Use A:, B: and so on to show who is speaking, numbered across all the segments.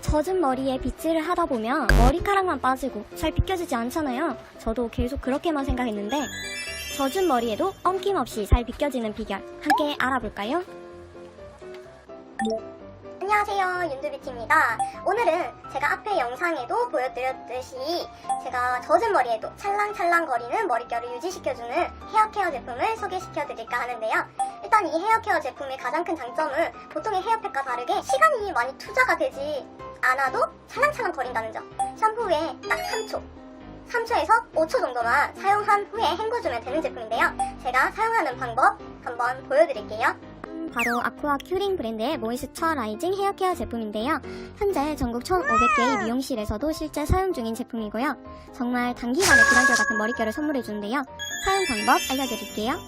A: 젖은 머리에 빗질을 하다 보면 머리카락만 빠지고 잘 빗겨지지 않잖아요. 저도 계속 그렇게만 생각했는데 젖은 머리에도 엉김없이 잘 빗겨지는 비결 함께 알아볼까요?
B: 안녕하세요 윤두비티입니다 오늘은 제가 앞에 영상에도 보여드렸듯이 제가 젖은 머리에도 찰랑찰랑거리는 머릿결을 유지시켜주는 헤어케어 제품을 소개시켜드릴까 하는데요 일단 이 헤어케어 제품의 가장 큰 장점은 보통의 헤어팩과 다르게 시간이 많이 투자가 되지 않아도 찰랑찰랑 거린다는 점 샴푸에 딱 3초 3초에서 5초 정도만 사용한 후에 헹궈주면 되는 제품인데요 제가 사용하는 방법 한번 보여드릴게요
A: 바로 아쿠아 큐링 브랜드의 모이스처 라이징 헤어케어 제품인데요. 현재 전국 1,500개의 미용실에서도 실제 사용 중인 제품이고요. 정말 단기간에 불안결 같은 머릿결을 선물해주는데요. 사용 방법 알려드릴게요.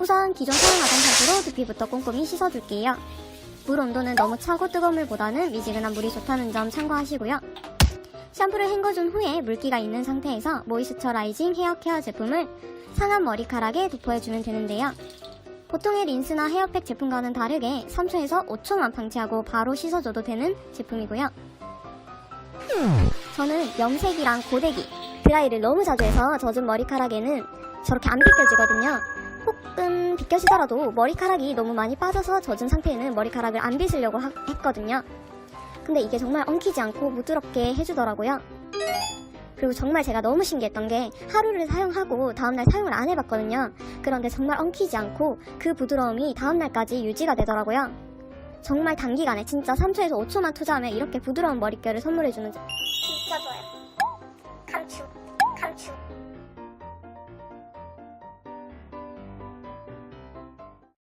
A: 우선 기존 사용하던 샴푸로 두피부터 꼼꼼히 씻어줄게요. 물 온도는 너무 차고 뜨거운 물보다는 미지근한 물이 좋다는 점 참고하시고요. 샴푸를 헹궈준 후에 물기가 있는 상태에서 모이스처라이징 헤어 케어 제품을 상한 머리카락에 도포해주면 되는데요. 보통의 린스나 헤어팩 제품과는 다르게 3초에서 5초만 방치하고 바로 씻어줘도 되는 제품이고요. 저는 염색이랑 고데기, 드라이를 너무 자주 해서 젖은 머리카락에는 저렇게 안 빗겨지거든요. 혹은 빗겨지더라도 머리카락이 너무 많이 빠져서 젖은 상태에는 머리카락을 안 빗으려고 하- 했거든요. 근데 이게 정말 엉키지 않고 부드럽게 해주더라고요. 그리고 정말 제가 너무 신기했던 게 하루를 사용하고 다음날 사용을 안 해봤거든요. 그런데 정말 엉키지 않고 그 부드러움이 다음날까지 유지가 되더라고요. 정말 단기간에 진짜 3초에서 5초만 투자하면 이렇게 부드러운 머릿결을 선물해주는 제-